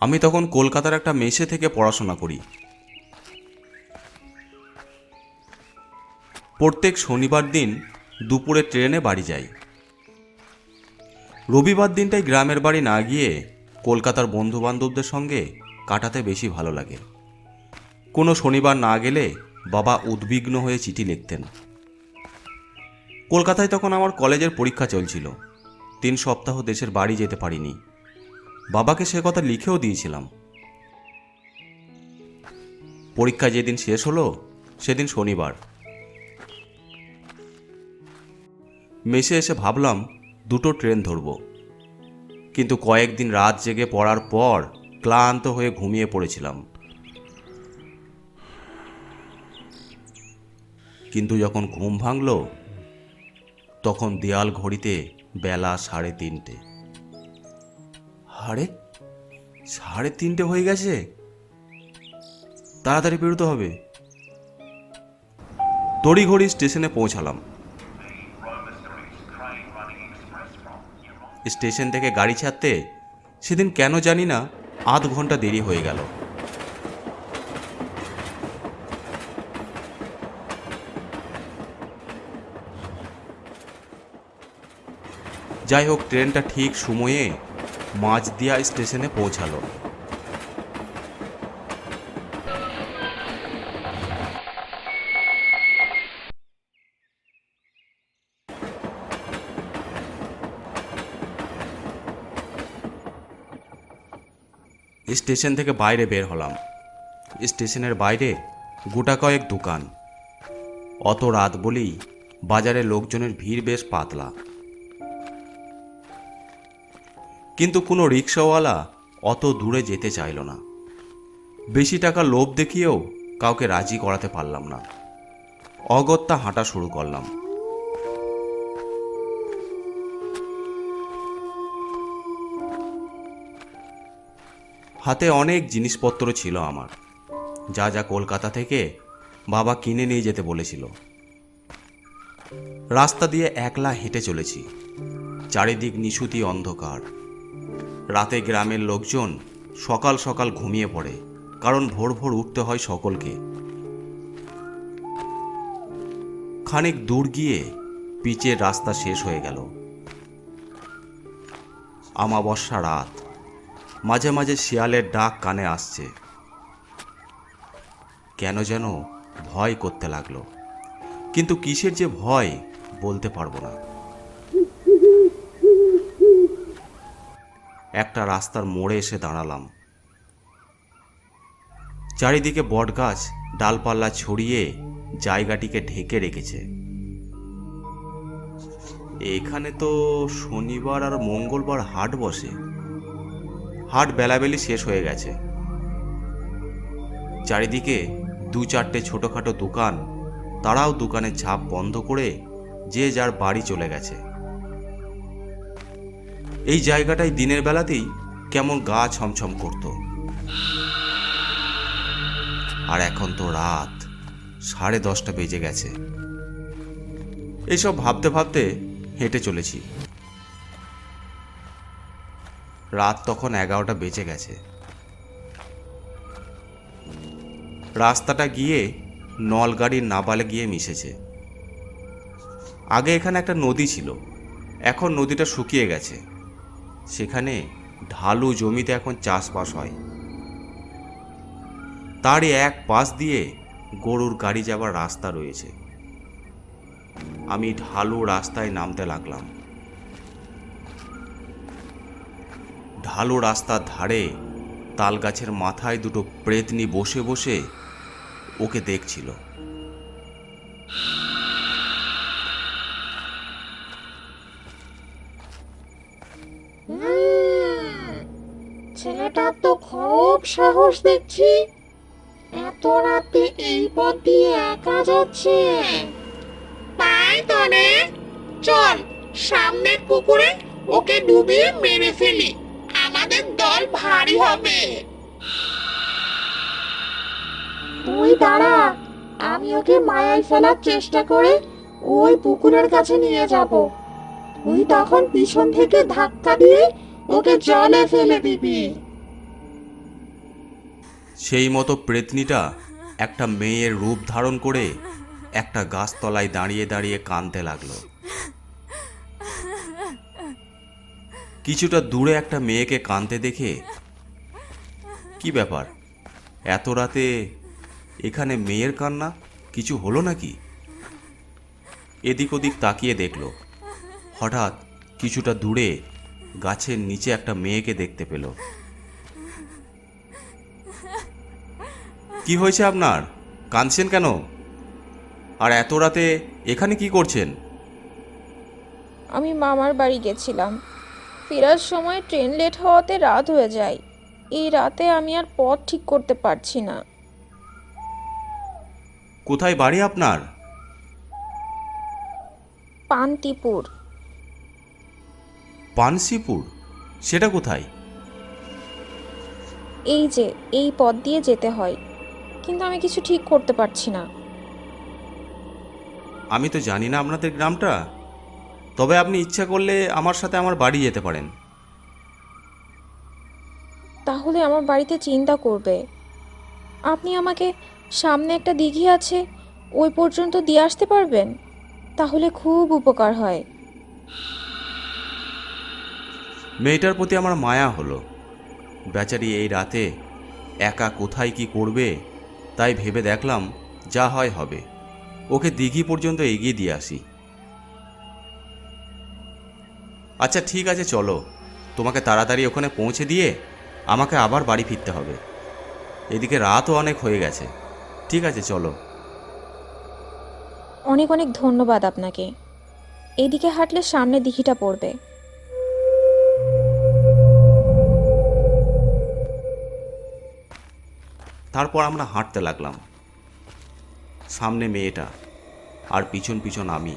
আমি তখন কলকাতার একটা মেসে থেকে পড়াশোনা করি। প্রত্যেক শনিবার দিন দুপুরে ট্রেনে বাড়ি যাই। রবিবার দিনটাই গ্রামের বাড়ি না গিয়ে কলকাতার বন্ধু বান্ধবদের সঙ্গে কাটাতে বেশি ভালো লাগে। কোনো শনিবার না গেলে বাবা উদ্বিগ্ন হয়ে চিঠি লিখতেন। কলকাতায় তখন আমার কলেজের পরীক্ষা চলছিল। তিন সপ্তাহ দেশের বাড়ি যেতে পারিনি। বাবাকে সে কথা লিখেও দিয়েছিলাম। পরীক্ষা যেদিন শেষ হলো, সেদিন শনিবার। মেসে এসে ভাবলাম, দুটো ট্রেন ধরব। কিন্তু কয়েকদিন রাত জেগে পড়ার পর ক্লান্ত হয়ে ঘুমিয়ে পড়েছিলাম। কিন্তু যখন ঘুম ভাঙল, তখন দেয়াল ঘড়িতে বেলা সাড়ে তিনটে। আরে সাড়ে তিনটে হয়ে গেছে? তাড়াতাড়ি বেরোতে হবে। তড়িঘড়ি স্টেশনে পৌঁছালাম। স্টেশন থেকে গাড়ি ছাড়তে সেদিন কেন জানি না আধ ঘণ্টা দেরি হয়ে গেল। যাই হোক, ট্রেনটা ঠিক সময়ে মাঝদিয়া স্টেশনে পৌঁছালো। স্টেশন থেকে বাইরে বের হলাম। স্টেশনের বাইরে গোটা কয়েক দোকান। অত রাত বলেই বাজারে লোকজনের ভিড় বেশ পাতলা। কিন্তু কোনো রিক্সাওয়ালা অত দূরে যেতে চাইল না। বেশি টাকা লোভ দেখিয়েও কাউকে রাজি করাতে পারলাম না। অগত্যা হাঁটা শুরু করলাম। হাতে অনেক জিনিসপত্র ছিল আমার। যা যা কলকাতা থেকে বাবা কিনে নিয়ে যেতে বলেছিল। রাস্তা দিয়ে একলা হেঁটে চলেছি। চারিদিক নিশুতি অন্ধকার। রাতে গ্রামের লোকজন সকাল সকাল ঘুমিয়ে পড়ে, কারণ ভোর ভোর উঠতে হয় সকলকে। খানিক দূর গিয়ে পিচের রাস্তা শেষ হয়ে গেল। আমাবস্যা রাত, মাঝে মাঝে শিয়ালের ডাক কানে আসছে। কেন যেন ভয় করতে লাগল। কিন্তু কিসের যে ভয় বলতে পারব না। একটা রাস্তার মোড়ে এসে দাঁড়ালাম। চারিদিকে বটগাছ ডালপাল্লা ছড়িয়ে জায়গাটিকে ঢেকে রেখেছে। এখানে তো শনিবার আর মঙ্গলবার হাট বসে। হাট বেলাবেলি শেষ হয়ে গেছে। চারিদিকে দু চারটে ছোটোখাটো দোকান, তারাও দোকানের ঝাঁপ বন্ধ করে যে যার বাড়ি চলে গেছে। এই জায়গাটায় দিনের বেলাতেই কেমন গা ছমছম করত। আর এখন তো রাত, সাড়ে দশটা বেজে গেছে। এইসব ভাবতে ভাবতে হেঁটে চলেছি। রাত তখন এগারোটা বেজে গেছে। রাস্তাটা গিয়ে নলগাড়ির নাবালে গিয়ে মিশেছে। আগে এখানে একটা নদী ছিল, এখন নদীটা শুকিয়ে গেছে। সেখানে ঢালু জমিতে এখন চাষবাস হয়। তারই এক পাশ দিয়ে গরুর গাড়ি যাবার রাস্তা রয়েছে। আমি ঢালু রাস্তায় নামতে লাগলাম। ঢালু রাস্তার ধারে তাল গাছের মাথায় দুটো প্রেতনি বসে বসে ওকে দেখছিল। সাহস দেখছি। এত রাতে এই পথ দিয়ে একা যাচ্ছে। তাই তো চল, সামনের পুকুরে ওকে ডুবিয়ে মেরে ফেলি। আমাদের দল ভারী হবে। তুই দাঁড়া, আমি ওকে মায়ায় ফেলার চেষ্টা করে ওই পুকুরের কাছে নিয়ে যাব। তুই তখন পিছন থেকে ধাক্কা দিয়ে ওকে জলে ফেলে দিবি। সেই মতো প্রেতনিটা একটা মেয়ের রূপ ধারণ করে একটা গাছতলায় দাঁড়িয়ে দাঁড়িয়ে কাঁদতে লাগল। কিছুটা দূরে একটা মেয়েকে কাঁদতে দেখে, কি ব্যাপার? এত রাতে এখানে মেয়ের কান্না? কিছু হলো নাকি? এদিক ওদিক তাকিয়ে দেখল। হঠাৎ কিছুটা দূরে গাছের নিচে একটা মেয়েকে দেখতে পেল। কি হয়েছে আপনার? কাঁদছেন কেন? আর এত রাতে এখানে কি করছেন? আমি মামার বাড়ি গেছিলাম। ফেরার সময় ট্রেন লেট হওয়াতে রাত হয়ে যায়। এই রাতে আমি আর পথ ঠিক করতে পারছি না। কোথায় বাড়ি আপনার? পান্তিপুর। পানসিপুর? সেটা কোথায়? এই যে এই পথ দিয়ে যেতে হয়। কিন্তু আমি কিছু ঠিক করতে পারছি না। আমি তো জানি না আপনাদের গ্রামটা। তবে আপনি ইচ্ছা করলে আমার সাথে আমার বাড়ি যেতে পারেন। তাহলে আমার বাড়িতে চিন্তা করবে। আপনি আমাকে সামনে একটা দিঘি আছে ওই পর্যন্ত দিয়ে আসতে পারবেন? তাহলে খুব উপকার হয়। মেয়েটার প্রতি আমার মায়া হলো। বেচারি এই রাতে একা কোথায় কি করবে, তাই ভেবে দেখলাম যা হয় হবে। ওকে দিঘি পর্যন্ত এগিয়ে দিয়ে আসি। আচ্ছা ঠিক আছে, চলো। তোমাকে তাড়াতাড়ি ওখানে পৌঁছে দিয়ে আমাকে আবার বাড়ি ফিরতে হবে। এদিকে রাতও অনেক হয়ে গেছে। ঠিক আছে, চলো। অনেক অনেক ধন্যবাদ আপনাকে। এদিকে হাঁটলে সামনে দিঘিটা পড়বে। তারপর আমরা হাঁটতে লাগলাম। সামনে মেয়েটা আর পিছন পিছন আমি।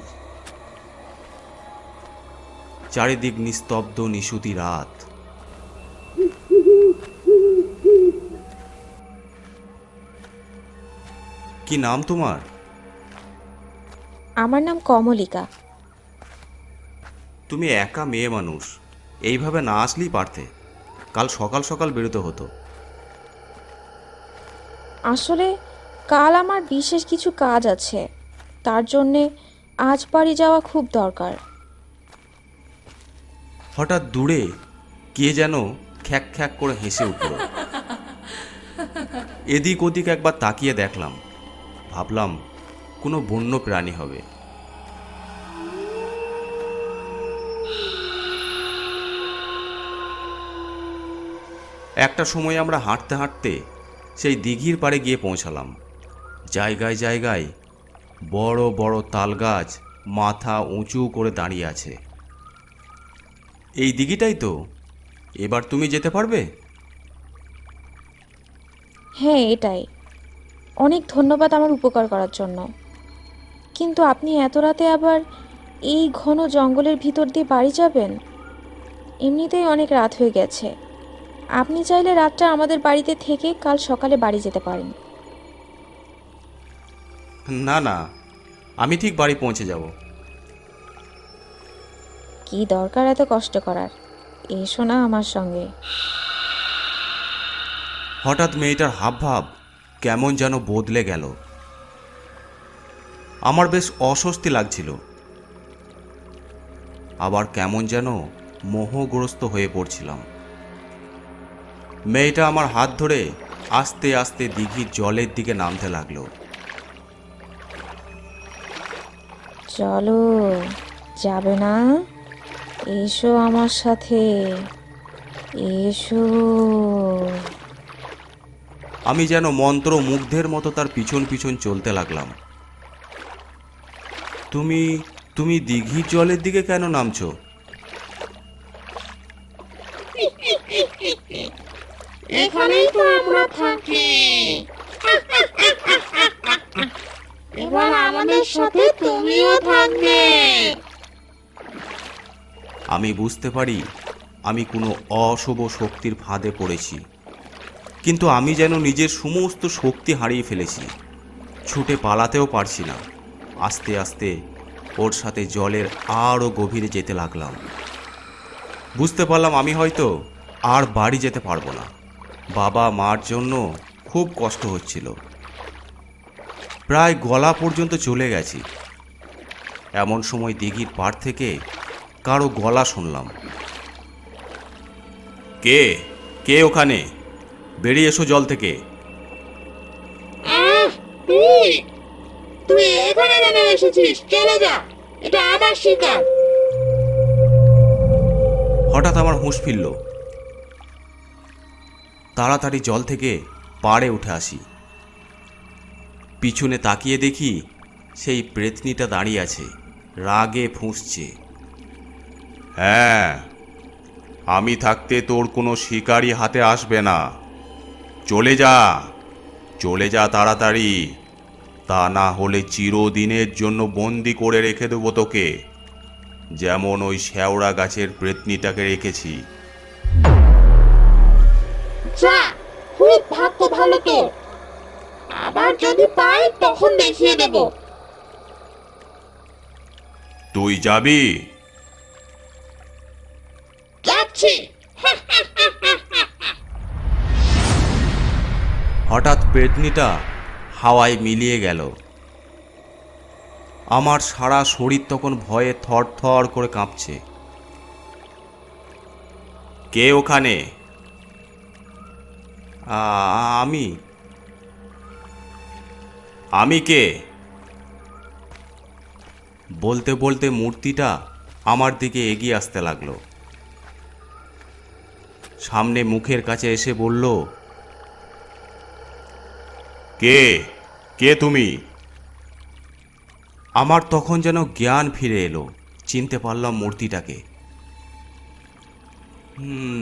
চারিদিক নিস্তব্ধ নিশুতি রাত। কি নাম তোমার? আমার নাম কমলিকা। তুমি একা মেয়ে মানুষ। এইভাবে না আসলেই পারতে। কাল সকাল সকাল বেরোতে হতো। আসলে কাল আমার বিশেষ কিছু কাজ আছে। তার জন্যে আজ বাড়ি যাওয়া খুব দরকার। হঠাৎ দূরে কে যেন খ্যাক খ্যাক করে হেসে উঠল। এদিক ওদিক একবার তাকিয়ে দেখলাম। ভাবলাম কোনো বন্য প্রাণী হবে। একটা সময় আমরা হাঁটতে হাঁটতে সেই দিঘির পাড়ে গিয়ে পৌঁছালাম। জায়গায় জায়গায় বড় বড় তাল গাছ মাথা উঁচু করে দাঁড়িয়ে আছে। এই দিঘিটাই তো। এবার তুমি যেতে পারবে? হ্যাঁ এটাই। অনেক ধন্যবাদ আমার উপকার করার জন্য। কিন্তু আপনি এত রাতে আবার এই ঘন জঙ্গলের ভিতর দিয়ে বাড়ি যাবেন? এমনিতেই অনেক রাত হয়ে গেছে। আপনি চাইলে রাতটা আমাদের বাড়িতে থেকে কাল সকালে বাড়ি যেতে পারেন। না না আমি ঠিক বাড়ি পৌঁছে যাব। কি দরকার এত কষ্ট করার? এসো না আমার সঙ্গে। হঠাৎ মেয়েটার হাবভাব কেমন যেন বদলে গেল। আমার বেশ অস্বস্তি লাগছিল। আবার কেমন যেন মোহগ্রস্ত হয়ে পড়ছিলাম। মেয়েটা আমার হাত ধরে আস্তে আস্তে দিঘির জলের দিকে নামতে লাগল। চলো যাবে না? এসো আমার সাথে। এসো। আমি যেন মন্ত্র মুগ্ধের মতো তার পিছন পিছন চলতে লাগলাম। তুমি তুমি দিঘির জলের দিকে কেন নামছো? এখানেই তো আমরা থাকি। এবার আমাদের সাথে তুমিও থাকবে। আমি বুঝতে পারি আমি কোনো অশুভ শক্তির ফাঁদে পড়েছি। কিন্তু আমি যেন নিজের সমস্ত শক্তি হারিয়ে ফেলেছি। ছুটে পালাতেও পারছি না। আস্তে আস্তে ওর সাথে জলের আরও গভীরে যেতে লাগলাম। বুঝতে পারলাম আমি হয়তো আর বাড়ি যেতে পারব না। বাবা মার জন্য খুব কষ্ট হচ্ছিল। প্রায় গলা পর্যন্ত চলে গেছি। এমন সময় দিঘির পাড় থেকে কারও গলা শুনলাম। কে? কে ওখানে? বেরিয়ে এসো জল থেকে। তুই এখানে কেন এসেছিস? চলে যা। এটা আমার শিকার। হঠাৎ আমার হুঁশ ফিরল। তাড়াতাড়ি জল থেকে পাড়ে উঠে আসি। পিছনে তাকিয়ে দেখি সেই প্রেতনিটা দাঁড়িয়ে আছে, রাগে ফুঁসছে। হ্যাঁ আমি থাকতে তোর কোনো শিকারই হাতে আসবে না। চলে যা চলে যা তাড়াতাড়ি। তা না হলে চিরদিনের জন্য বন্দি করে রেখে দেবো তোকে। যেমন ওই শেওড়া গাছের প্রেতনিটাকে রেখেছি। যা খুব ভাগ্য ভালো তোর আবার যদি পাই তখন দেখিয়ে দেব। তুই যাবি? যাচ্ছি। হঠাৎ পেটনিটা হাওয়ায় মিলিয়ে গেল। আমার সারা শরীর তখন ভয়ে থর থর করে কাঁপছে। কে ওখানে? আমি। আমি কে? বলতে বলতে মূর্তিটা আমার দিকে এগিয়ে আসতে লাগল। সামনে মুখের কাছে এসে বলল, কে? কে তুমি? আমার তখন যেন জ্ঞান ফিরে এলো, চিনতে পারলাম মূর্তিটাকে।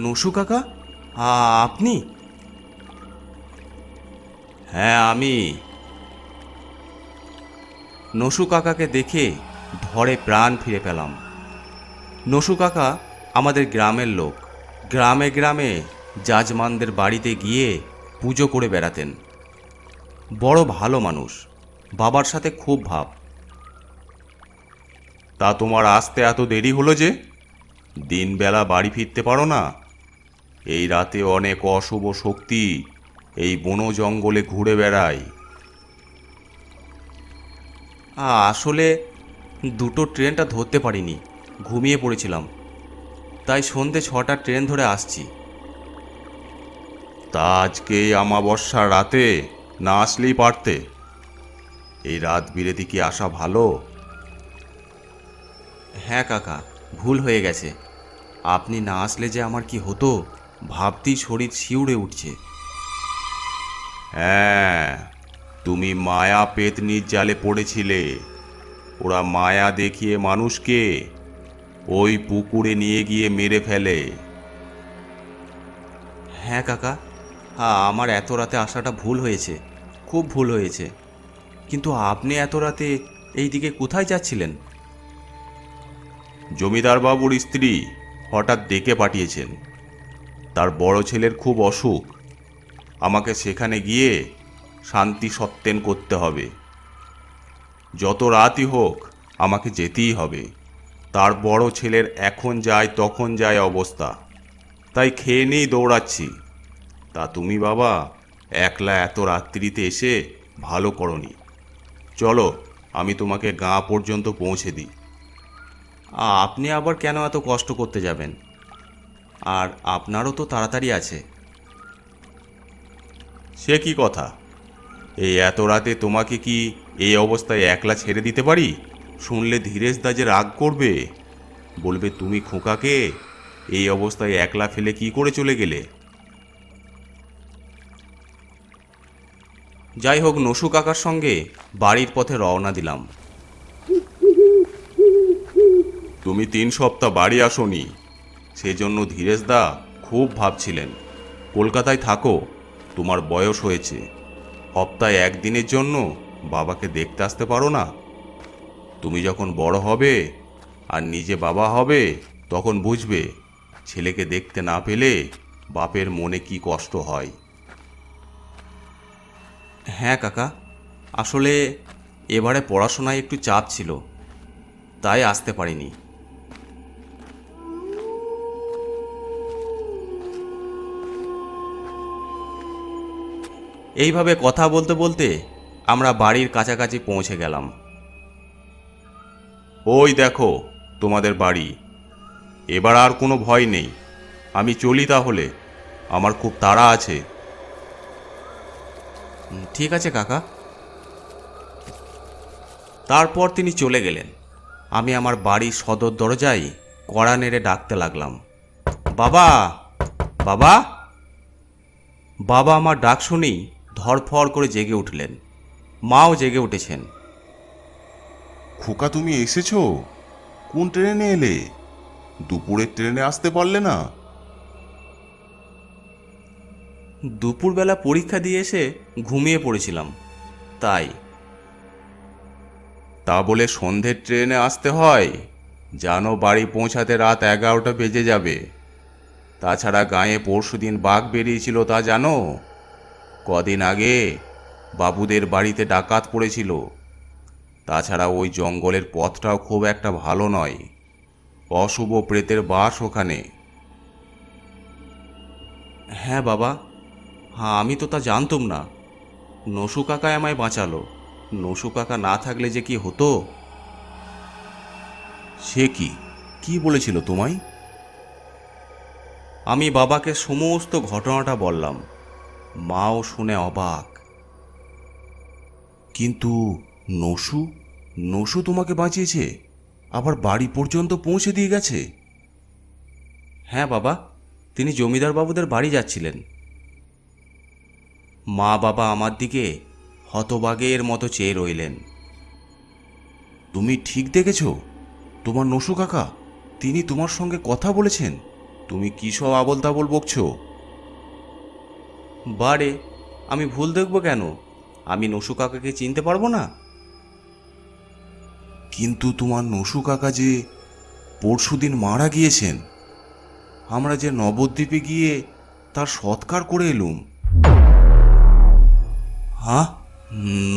নসু কাকা আপনি? হ্যাঁ আমি। নসু কাকাকে দেখে ধরে প্রাণ ফিরে পেলাম। নসু কাকা আমাদের গ্রামের লোক। গ্রামে গ্রামে জাজমানদের বাড়িতে গিয়ে পুজো করে বেড়াতেন। বড় ভালো মানুষ। বাবার সাথে খুব ভাব। তা তোমার আসতে এত দেরি হলো যে? দিনবেলা বাড়ি ফিরতে পারো না। এই রাতে অনেক অশুভ শক্তি এই বন জঙ্গলে ঘুরে বেড়ায় আ, আসলে দুটো ট্রেনটা ধরতে পারিনি ঘুমিয়ে পড়েছিলাম। তাই সন্ধে ছটার ট্রেন ধরে আসছি। তা আজকে আমাবস্যার রাতে না আসলেই পারতে। এই রাত বিরেতে কি আসা ভালো? হ্যাঁ কাকা ভুল হয়ে গেছে। আপনি না আসলে যে আমার কি হতো ভাবতেই শরীর শিউড়ে উঠছে। হ্যাঁ তুমি মায়া পেতনির জালে পড়েছিলে। ওরা মায়া দেখিয়ে মানুষকে ওই পুকুরে নিয়ে গিয়ে মেরে ফেলে। হ্যাঁ কাকা। আ- আমার এত রাতে আসাটা ভুল হয়েছে। খুব ভুল হয়েছে। কিন্তু আপনি এত রাতে এই দিকে কোথায় যাচ্ছিলেন? জমিদার বাবুর স্ত্রী হঠাৎ ডেকে পাঠিয়েছেন। তার বড় ছেলের খুব অসুখ। আমাকে সেখানে গিয়ে শান্তি সত্তেন করতে হবে। যত রাতই হোক আমাকে যেতেই হবে। তার বড় ছেলের এখন যায়, তখন যায় অবস্থা। তাই খেয়ে নিয়েই দৌড়াচ্ছি। তা তুমি বাবা, একলা এত রাত্রিতে এসে ভালো করনি। চলো, আমি তোমাকে গাঁ পর্যন্ত পৌঁছে দিই। আপনি আবার কেন এত কষ্ট করতে যাবেন? আর আপনারও তো তাড়াতাড়ি আছে। সে কি কথা? এই এত রাতে তোমাকে কি এই অবস্থায় একলা ছেড়ে দিতে পারি? শুনলে ধীরেশ দা যে রাগ করবে। বলবে, তুমি খোকাকে এই অবস্থায় একলা ফেলে কি করে চলে গেলে? যাই হোক, নসু কাকার সঙ্গে বাড়ির পথে রওনা দিলাম। তুমি তিন সপ্তাহ বাড়ি আসনি। সেজন্য ধীরেশ দা খুব ভাবছিলেন, কলকাতায় থাকো তোমার বয়স হয়েছে। সপ্তাহে একদিনের জন্য বাবাকে দেখতে আসতে পারো না। তুমি যখন বড় হবে আর নিজে বাবা হবে, তখন বুঝবে ছেলেকে দেখতে না পেলে বাপের মনে কি কষ্ট হয়। হ্যাঁ কাকা, আসলে এবারে পড়াশোনায় একটু চাপ ছিল, তাই আসতে পারিনি। এইভাবে কথা বলতে বলতে আমরা বাড়ির কাছাকাছি পৌঁছে গেলাম। ওই দেখো, তোমাদের বাড়ি। এবার আর কোনো ভয় নেই। আমি চলি তাহলে। আমার খুব তাড়া আছে। ঠিক আছে কাকা। তারপর তিনি চলে গেলেন। আমি আমার বাড়ির সদর দরজায় কড়া নেড়ে ডাকতে লাগলাম। বাবা! বাবা! বাবা, আমার ডাক শুনেই ধরফর করে জেগে উঠলেন। মাও জেগে উঠেছেন। খোকা তুমি এসেছ? কোন ট্রেনে এলে? দুপুরের ট্রেনে আসতে পারলে না? দুপুরবেলা পরীক্ষা দিয়ে এসে ঘুমিয়ে পড়েছিলাম তাই। তা বলে সন্ধ্যের ট্রেনে আসতে হয়? জানো বাড়ি পৌঁছাতে রাত এগারোটা বেজে যাবে। তাছাড়া গায়ে পরশুদিন বাঘ বেরিয়েছিল তা জানো? কদিন আগে বাবুদের বাড়িতে ডাকাত পড়েছিল। তাছাড়া ওই জঙ্গলের পথটাও খুব একটা ভালো নয়। অশুভ প্রেতের বাস ওখানে। হ্যাঁ বাবা হ্যাঁ আমি তো তা জানতাম না। নসু কাকা আমায় বাঁচালো। নসু কাকা না থাকলে যে কি হতো? সে কি? কি বলেছিল তোমায়? আমি বাবাকে সমস্ত ঘটনাটা বললাম। মাও শুনে অবাক। কিন্তু নসু? নসু তোমাকে বাঁচিয়েছে? আবার বাড়ি পর্যন্ত পৌঁছে দিয়ে গেছে? হ্যাঁ বাবা, তিনি জমিদার বাবুদের বাড়ি যাচ্ছিলেন। মা বাবা আমার দিকে হতবাগের মতো চেয়ে রইলেন। তুমি ঠিক দেখেছ? তোমার নসু কাকা, তিনি তোমার সঙ্গে কথা বলেছেন। তুমি কী সব আবল তাবল বকছ? বারে আমি ভুল দেখব কেন? আমি নসু কাকাকে চিনতে পারব না? কিন্তু তোমার নসু কাকা যে পরশুদিন মারা গিয়েছেন, আমরা যে নবদ্বীপে গিয়ে তার সৎকার করে এলুম। হ্যাঁ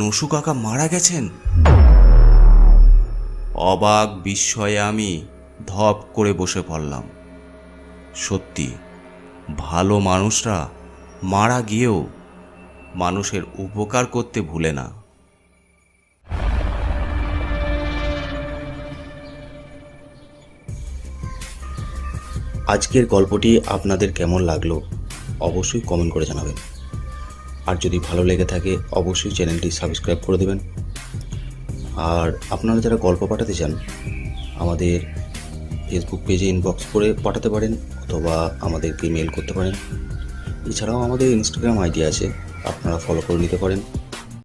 নসু কাকা মারা গেছেন? অবাক বিস্ময়ে আমি ধপ করে বসে পড়লাম। সত্যি, ভালো মানুষরা মারা গিয়েও মানুষের উপকার করতে ভুলে না। আজকের গল্পটি আপনাদের কেমন লাগল অবশ্যই কমেন্ট করে জানাবেন। আর যদি ভালো লেগে থাকে, অবশ্যই চ্যানেলটি সাবস্ক্রাইব করে দেবেন। আর আপনারা যারা গল্প পাঠাতে চান, আমাদের ফেসবুক পেজে ইনবক্স করে পাঠাতে পারেন, অথবা আমাদেরকে মেল করতে পারেন। এছাড়াও আমাদের ইনস্টাগ্রাম আইডি আছে আপনারা ফলো করে নিতে পারেন।